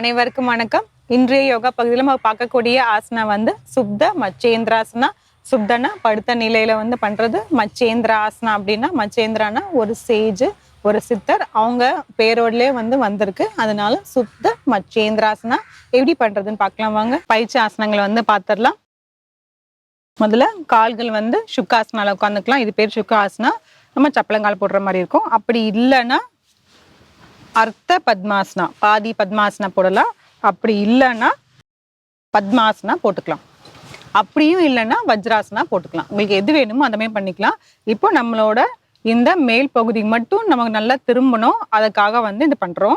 அனைவருக்கும் வணக்கம். இன்றைய யோகா பகுதியில் நம்ம பார்க்கக்கூடிய ஆசனா வந்து சுப்த மச்சேந்திராசனா. சுப்தனா படுத்த நிலையில வந்து பண்றது மச்சேந்திர ஆசனா அப்படின்னா மச்சேந்திரானா ஒரு சேஜ் ஒரு சித்தர். அவங்க பேரோடலே வந்து வந்திருக்கு. அதனால சுப்த மச்சேந்திராசனா எப்படி பண்றதுன்னு பார்க்கலாம் வாங்க. பயிற்சி ஆசனங்களை வந்து பார்த்துடலாம். முதல்ல கால்கள் வந்து சுக்காசனால உட்காந்துக்கலாம் இது பேர் சுக்காசனா. நம்ம சப்பளங்கால் போடுற மாதிரி இருக்கும். அப்படி இல்லைன்னா அர்த்த பத்மாசனா பாதி பத்மாசனா போடலாம். அப்படி இல்லைன்னா பத்மாசனா போட்டுக்கலாம். அப்படியும் இல்லைன்னா வஜ்ராசனா போட்டுக்கலாம். உங்களுக்கு எது வேணுமோ அந்த மாதிரி பண்ணிக்கலாம். இப்போ நம்மளோட இந்த மேல் பகுதி மட்டும் நமக்கு நல்லா திரும்பணும். அதுக்காக வந்து இது பண்ணுறோம்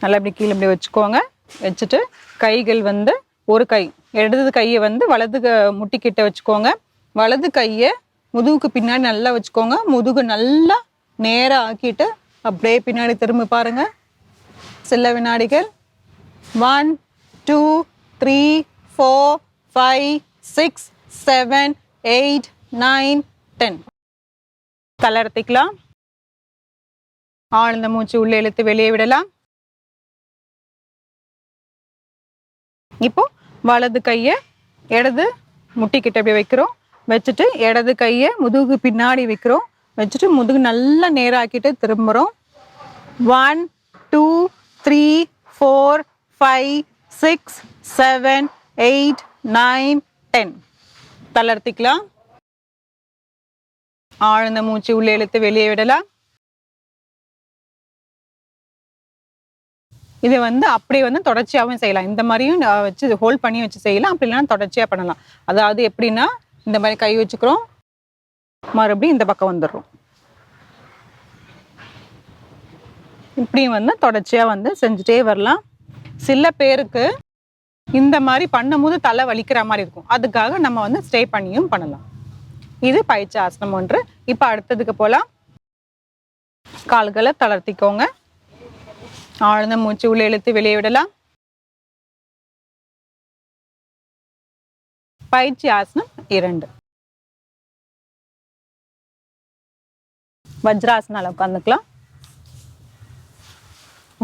நல்லா இப்படி கீழே இப்படி வச்சுக்கோங்க. வச்சுட்டு கைகள் வந்து ஒரு கை இடது கையை வந்து வலது க- முட்டிக்கிட்ட வச்சுக்கோங்க. வலது கையை முதுகுக்கு பின்னாடி நல்லா வச்சுக்கோங்க. முதுகு நல்லா நேராக ஆக்கிட்டு அப்படியே பின்னாடி திரும்பி பாருங்க. சில வினாடிகள். One two three four five six seven eight nine ten தளர்த்திக்கலாம் ஆழ்ந்த மூச்சு உள்ளே இழுத்து வெளியே விடலாம். இப்போ வலது கையை இடது முட்டிக்கிட்ட அப்படி வைக்கிறோம். வச்சுட்டு இடது கையை முதுகு பின்னாடி வைக்கிறோம். வச்சுட்டு முதுகு நல்லா நேராக்கிட்டு திரும்புகிறோம் one two three four five six seven eight nine ten தளர்த்திக்கலாம் ஆழ்ந்த மூச்சு உள்ளே இழுத்து வெளியே விடலாம். இது வந்து அப்படியே வந்து தொடர்ச்சியாகவும் செய்யலாம். இந்த மாதிரியும் வச்சு ஹோல்ட் பண்ணி வச்சு செய்யலாம். அப்படி இல்லைன்னா தொடர்ச்சியாக பண்ணலாம். அதாவது எப்படின்னா இந்த மாதிரி கை வச்சுக்கிறோம். மறுபடியும் இந்த பக்கம் வந்துடுறோம். இப்படியும் வந்து தொடர்ச்சியாக வந்து செஞ்சுட்டே வரலாம். சில பேருக்கு இந்த மாதிரி பண்ணும்போது தலை வலிக்கிற மாதிரி இருக்கும். அதுக்காக நம்ம வந்து ஸ்டே பண்ணியும் பண்ணலாம். இது பயிற்சி ஆசனம் ஒன்று. இப்போ அடுத்ததுக்கு போகலாம் கால்களை தளர்த்திக்கோங்க. ஆழ்ந்த மூச்சு உள்ள இழுத்து வெளியே விடலாம். பயிற்சி ஆசனம் இரண்டு. வஜ்ராசனால உட்காந்துக்கலாம்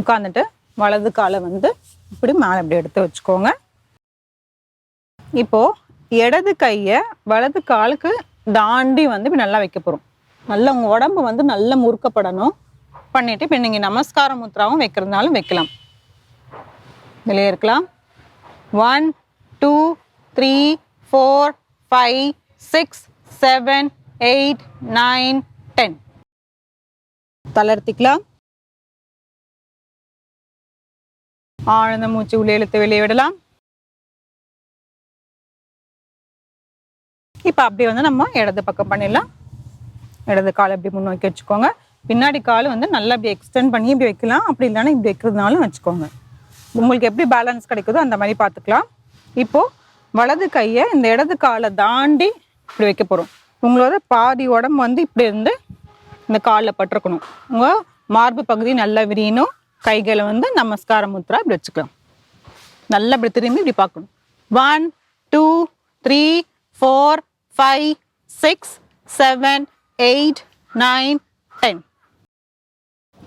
உட்காந்துட்டு வலது காலை வந்து இப்படி மேலே இப்படி எடுத்து வச்சுக்கோங்க. இப்போது இடது கையை வலது காலுக்கு தாண்டி வந்து இப்போ நல்லா வைக்க போகிறோம் நல்லா உங்கள் உடம்பு வந்து நல்லா முறுக்கப்படணும். பண்ணிவிட்டு இப்போ நீங்கள் நமஸ்கார முத்ராவும் வைக்கிறதுனாலும் வைக்கலாம். வெளியே இருக்கலாம். One two three four five six seven eight nine ten தளர்த்திக்கலாம் ஆழ்ந்த மூச்சு உள்ளே இழுத்து வெளியே விடலாம். இப்போ அப்படி வந்து நம்ம இடது பக்கம் பண்ணிடலாம். இடது காலை இப்படி முன்னோக்கி வச்சுக்கோங்க. பின்னாடி கால் வந்து நல்லா இப்படி எக்ஸ்டெண்ட் பண்ணி இப்படி வைக்கலாம். அப்படி இல்லைன்னா இப்படி வைக்கிறதுனாலும் வச்சுக்கோங்க. உங்களுக்கு எப்படி பேலன்ஸ் கிடைக்குதோ அந்த மாதிரி பார்த்துக்கலாம். இப்போது வலது கையை இந்த இடது காலை தாண்டி இப்படி வைக்க போகிறோம் உங்களோட பாதி உடம்பு வந்து இப்படி இருந்து இந்த காலில் பட்டிருக்கணும். உங்கள் மார்பு பகுதி நல்லா விரியணும். கைகளை வந்து நமஸ்கார முத்ரா இப்படி வச்சுக்கலாம். நல்லா இப்படி திரும்பி இப்படி பார்க்கணும். One two three four five six seven eight nine ten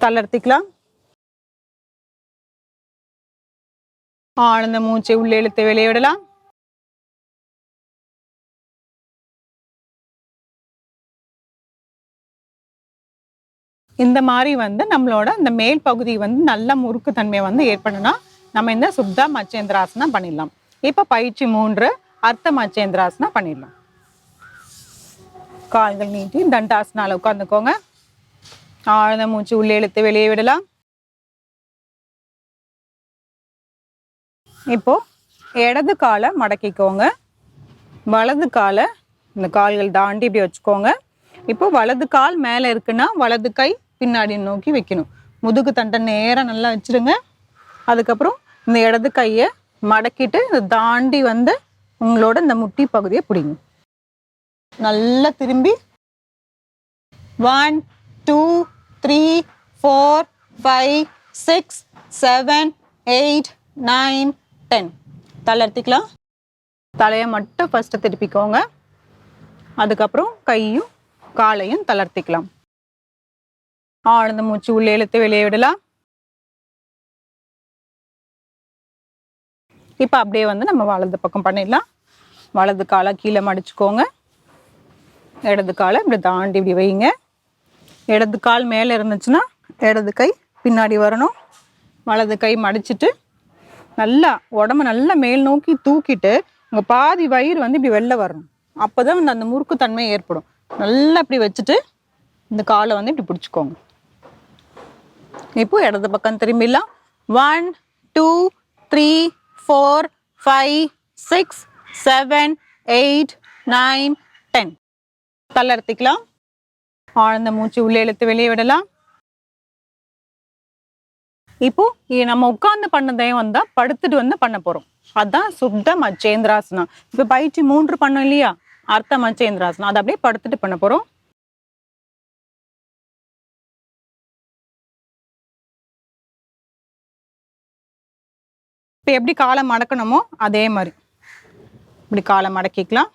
தளர்த்திக்கலாம் ஆழ்ந்த மூச்சை உள்ளே இழுத்து வெளியே விடலாம். இந்த மாதிரி வந்து நம்மளோட இந்த மேல் பகுதி வந்து நல்ல முறுக்கு தன்மை வந்து ஏற்படணும்னா நம்ம இந்த சுப்தா மச்சேந்திராசனா பண்ணிடலாம். இப்போ பயிற்சி மூன்று அர்த்த மச்சேந்திராசனா பண்ணிடலாம். கால்கள் நீட்டி தண்டாசனால உட்காந்துக்கோங்க ஆழ்ந்த மூச்சு உள்ளே இழுத்து வெளியே விடலாம். இப்போ இடது காலை மடக்கிக்கோங்க. வலது காலை இந்த கால்கள் தாண்டி இப்படி வச்சுக்கோங்க. இப்போ வலது கால் மேலே இருக்குன்னா வலது கை பின்னாடி நோக்கி வைக்கணும். முதுகு தண்டை நேராக நல்லா வச்சுருங்க. அதுக்கப்புறம் இந்த இடது கையை மடக்கிட்டு இதை தாண்டி வந்து உங்களோட இந்த முட்டி பகுதியை பிடிங்க. நல்லா திரும்பி. One two three four five six seven eight nine ten தளர்த்திக்கலாம் தலையை மட்டும் ஃபஸ்ட்டு திருப்பிக்கோங்க. அதுக்கப்புறம் கையும் காலையும் தளர்த்திக்கலாம் ஆழ்ந்த மூச்சு உள்ளே இழுத்து வெளியே விடலாம். இப்போ அப்படியே வந்து நம்ம வலது பக்கம் பண்ணிடலாம். வலது காலை கீழே மடிச்சுக்கோங்க. இடது காலை இப்படி தாண்டி இப்படி வைங்க. இடது கால் மேலே இருந்துச்சுன்னா இடது கை பின்னாடி வரணும். வலது கை மடிச்சிட்டு நல்லா உடம்ப நல்லா மேல் நோக்கி தூக்கிட்டு உங்கள் பாதி வயிறு வந்து இப்படி வெளில வரணும். அப்போ தான் வந்து அந்த முறுக்கு தன்மை ஏற்படும். நல்லா இப்படி வச்சுட்டு இந்த காலை வந்து இப்படி பிடிச்சிக்கோங்க. இப்போ இடது பக்கம் திரும்பிடலாம். One two three four five six seven eight nine ten தள்ளர்த்திக்கலாம் ஆழ்ந்த மூச்சு உள்ளே இழுத்து வெளியே விடலாம். இப்போ நம்ம உட்கார்ந்து பண்ணதே வந்தா படுத்துட்டு வந்து பண்ண போறோம். அதான் சுத்த மச்சேந்திராசனம். இப்ப பயிற்சி மூன்று பண்ணோம் இல்லையா? அர்த்த மச்சேந்திராசனம். அதை அப்படியே படுத்துட்டு பண்ண போறோம். இப்போ எப்படி காலை மடக்கணுமோ அதே மாதிரி. இப்படி காலை மடக்கிக்கலாம்.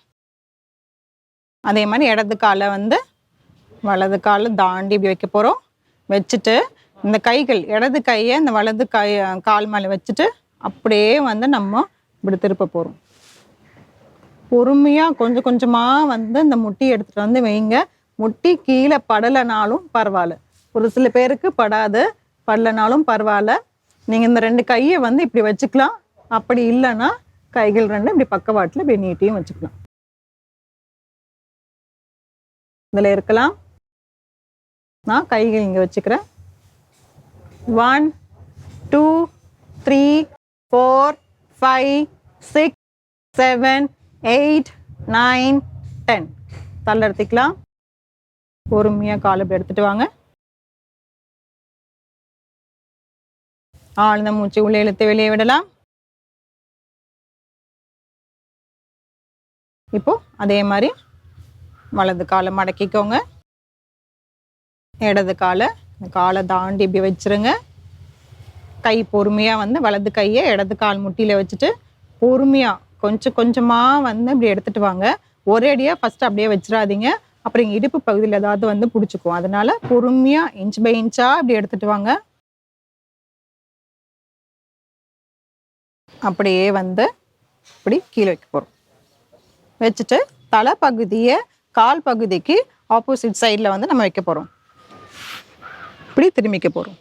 அதே மாதிரி இடது காலை வந்து வலது காலை தாண்டி இப்படி வைக்க போகிறோம் வச்சுட்டு இந்த கைகள் இடது கையை இந்த வலது கை கால் மேலே வச்சுட்டு அப்படியே வந்து நம்ம இப்படி திருப்ப போகிறோம் பொறுமையாக கொஞ்சம் கொஞ்சமாக வந்து இந்த முட்டி எடுத்துகிட்டு வந்து வைங்க. முட்டி கீழே படலைனாலும் பரவாயில்ல. ஒரு சில பேருக்கு படாது. படலைனாலும் பரவாயில்ல. நீங்கள் இந்த ரெண்டு கையை வந்து இப்படி வச்சுக்கலாம். அப்படி இல்லைன்னா கைகள் ரெண்டு இப்படி பக்கவாட்டில் இப்படி நீட்டியும் வச்சுக்கலாம். இதில் இருக்கலாம். நான் கைகள் இங்கே வச்சுக்கிறேன். One two three four five six seven eight nine ten தள்ளெடுத்துக்கலாம். பொறுமையாக கால் இப்படி எடுத்துகிட்டு வாங்க. ஆழ்ந்த மூச்சு உள்ளே இழுத்து வெளியே விடலாம். இப்போ அதே மாதிரி வலது காலை மடக்கிக்கோங்க. இடது காலை இந்த காலை தாண்டி இப்படி வச்சிருங்க. கை பொறுமையாக வந்து வலது கையை இடது கால் முட்டியில் வச்சுட்டு பொறுமையாக கொஞ்சம் கொஞ்சமாக வந்து இப்படி எடுத்துட்டு வாங்க. ஒரே அடியாக ஃபஸ்ட்டு அப்படியே வச்சிடாதீங்க. அப்புறம் இடுப்பு பகுதியில் ஏதாவது வந்து பிடிச்சிக்கும் அதனால பொறுமையாக இன்ச் பை இன்ச்சாக இப்படி எடுத்துட்டு வாங்க. அப்படியே வந்து இப்படி கீழே வைக்க போகிறோம் வச்சுட்டு தலைப்பகுதியை கால் பகுதிக்கு ஆப்போசிட் சைடில் வந்து நம்ம வைக்க போகிறோம் இப்படி திரும்பிக்க போகிறோம்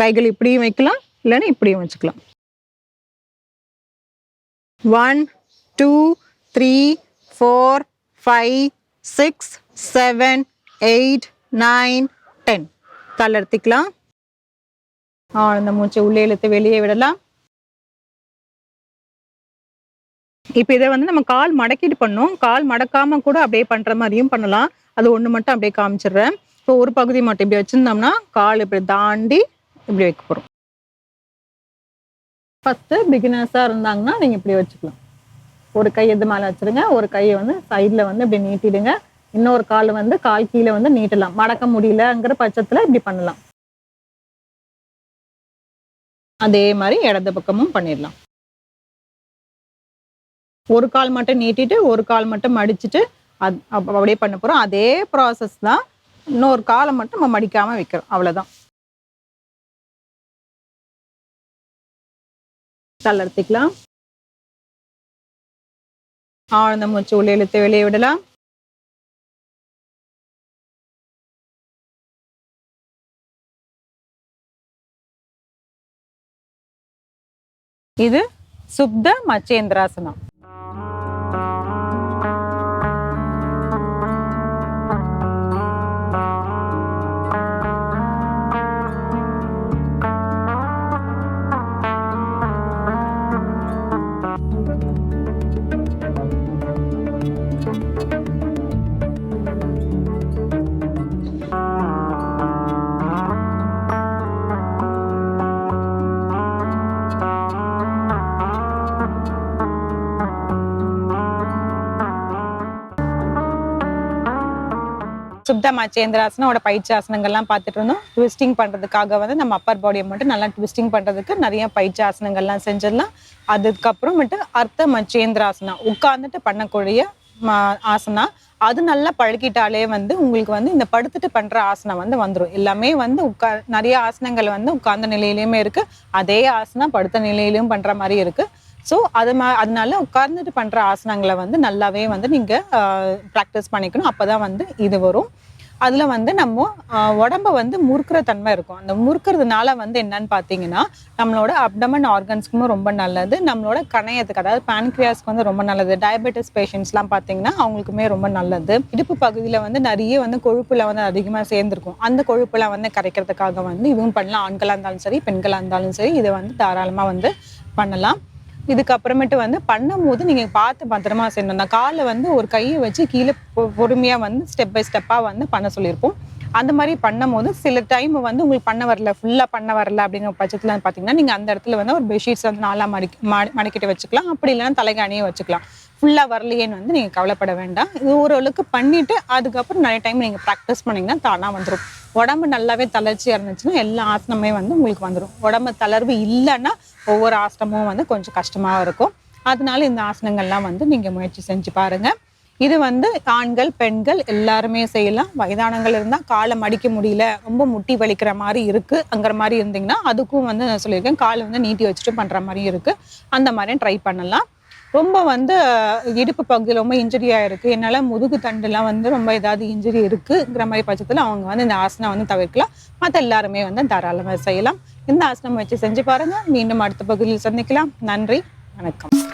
கைகள் இப்படியும் வைக்கலாம் இல்லைன்னா இப்படியும் வச்சுக்கலாம். One two three four five six seven eight nine ten தளர்த்திக்கலாம் ஆழ்ந்த மூச்சை உள்ளே இழுத்து வெளியே விடலாம். இப்போ இதை வந்து நம்ம கால் மடக்கிட்டு பண்ணோம். கால் மடக்காம கூட அப்படியே பண்ற மாதிரியும் பண்ணலாம். அது ஒன்று மட்டும் அப்படியே காமிச்சிடுறேன். இப்போ ஒரு பகுதி மட்டும் இப்படி வச்சிருந்தோம்னா கால் இப்படி தாண்டி இப்படி வைக்க போகிறோம் ஃபஸ்ட்டு பிகினர்ஸாக இருந்தாங்கன்னா நீங்க இப்படி வச்சுக்கலாம். ஒரு கை எது மேல வச்சிருங்க. ஒரு கையை வந்து சைடில் வந்து இப்படி நீட்டிடுங்க. இன்னொரு கால் வந்து கால் கீழே வந்து நீட்டலாம். மடக்க முடியலங்கிற பட்சத்தில் இப்படி பண்ணலாம். அதே மாதிரி இடது பக்கமும் பண்ணிடலாம். ஒரு கால் மட்டும் நீட்டிட்டு ஒரு கால் மட்டும் மடிச்சிட்டு அது அப்படியே பண்ண போறோம். அதே ப்ராசஸ் தான் இன்னொரு காலை மட்டும் நம்ம மடிக்காம வைக்கிறோம். அவ்வளவுதான். தளர்த்திக்கலாம் ஆழ்ந்த மூச்சு உள்ளே இழுத்து வெளியே விடலாம். இது சுப்த மச்சேந்திராசனம். சுப்த மச்சேந்திராசனோட பயிற்சி ஆசனங்கள்லாம் பார்த்துட்டு இருந்தோம். ட்விஸ்டிங் பண்றதுக்காக வந்து நம்ம அப்பர் பாடியை மட்டும் நல்லா ட்விஸ்டிங் பண்றதுக்கு நிறைய பயிற்சி ஆசனங்கள்லாம் செஞ்சிடலாம் அதுக்கப்புறமேட்டு அர்த்த மச்சேந்திராசனம் உட்கார்ந்துட்டு பண்ணக்கூடிய ஆசனா அது நல்லா பழகிட்டாலே வந்து உங்களுக்கு வந்து இந்த படுத்துட்டு பண்ற ஆசனம் வந்து வந்துடும் எல்லாமே வந்து உட்கா நிறைய ஆசனங்கள் வந்து உட்கார்ந்த நிலையிலயுமே இருக்கு. அதே ஆசனம் படுத்த நிலையிலும் பண்ற மாதிரி இருக்கு. ஸோ அது மா அதனால உட்கார்ந்துட்டு பண்ணுற ஆசனங்களை வந்து நல்லாவே வந்து நீங்கள் ப்ராக்டிஸ் பண்ணிக்கணும். அப்போ தான் வந்து இது வரும். அதில் வந்து நம்ம உடம்ப வந்து முறுக்கிற தன்மை இருக்கும். அந்த முறுக்கிறதுனால வந்து என்னன்னு பார்த்தீங்கன்னா நம்மளோட அப்டமன் ஆர்கன்ஸ்க்குமே ரொம்ப நல்லது. நம்மளோட கணையத்துக்கு அதாவது பேன்க்ரியாஸ்க்கு வந்து ரொம்ப நல்லது. டயபெட்டிஸ் பேஷண்ட்ஸ்லாம் பார்த்தீங்கன்னா அவங்களுக்குமே ரொம்ப நல்லது. இடுப்பு பகுதியில் வந்து நிறைய வந்து கொழுப்புல வந்து அதிகமாக சேர்ந்துருக்கும். அந்த கொழுப்புலாம் வந்து கரைக்கிறதுக்காக வந்து இதுவும் பண்ணலாம். ஆண்களாக இருந்தாலும் சரி பெண்களாக இருந்தாலும் சரி இதை வந்து தாராளமாக வந்து பண்ணலாம். இதுக்கப்புறமேட்டு வந்து பண்ணும்போது நீங்கள் பார்த்து பத்திரமா செய்யணும். அந்த காலை வந்து ஒரு கையை வச்சு கீழே பொறுமையாக வந்து ஸ்டெப் பை ஸ்டெப்பாக வந்து பண்ண சொல்லியிருப்போம். அந்த மாதிரி பண்ணும் போது சில டைம் வந்து உங்களுக்கு பண்ண வரல ஃபுல்லாக பண்ண வரல அப்படிங்கிற பட்சத்தில் பார்த்தீங்கன்னா நீங்கள் அந்த இடத்துல வந்து ஒரு பெட்ஷீட்ஸ் வந்து நாலாக மடிக்க மடி- மடிக்கிட்டு வச்சுக்கலாம். அப்படி இல்லைன்னா தலைகாணியே வச்சுக்கலாம். ஃபுல்லாக வரலையேன்னு வந்து நீங்கள் கவலைப்பட வேண்டாம். இது ஓரளவுக்கு பண்ணிவிட்டு அதுக்கப்புறம் நிறைய டைம் நீங்கள் ப்ராக்டிஸ் பண்ணிங்கன்னா தானாக வந்துடும் உடம்பு நல்லாவே தளர்ச்சியாக இருந்துச்சுன்னா எல்லா ஆசனமே வந்து உங்களுக்கு வந்துடும் உடம்பு தளர்வு இல்லைன்னா ஒவ்வொரு ஆசனமும் வந்து கொஞ்சம் கஷ்டமாக இருக்கும். அதனால இந்த ஆசனங்கள்லாம் வந்து நீங்கள் முயற்சி செஞ்சு பாருங்கள் இது வந்து ஆண்கள் பெண்கள் எல்லாருமே செய்யலாம். வயதானங்கள் இருந்தால் காலை மடிக்க முடியல ரொம்ப முட்டி வலிக்கிற மாதிரி இருக்கு அங்கிற மாதிரி இருந்தீங்கன்னா அதுக்கும் வந்து நான் சொல்லியிருக்கேன் காலை வந்து நீட்டி வச்சுட்டு பண்ணுற மாதிரியும் இருக்கு. அந்த மாதிரியும் ட்ரை பண்ணலாம். ரொம்ப வந்து இடுப்பு பகுதியில் ரொம்ப இன்ஜுரி ஆயிருக்கு. என்னால் முதுகு தண்டுலாம் வந்து ரொம்ப ஏதாவது இன்ஜுரி இருக்குங்கிற மாதிரி பட்சத்தில் அவங்க வந்து இந்த ஆசனம் வந்து தவிர்க்கலாம். மற்ற எல்லாருமே வந்து தாராளமாக செய்யலாம். இந்த ஆசனம் வச்சு செஞ்சு பாருங்க. மீண்டும் அடுத்த பகுதியில் சந்திக்கலாம். நன்றி. வணக்கம்.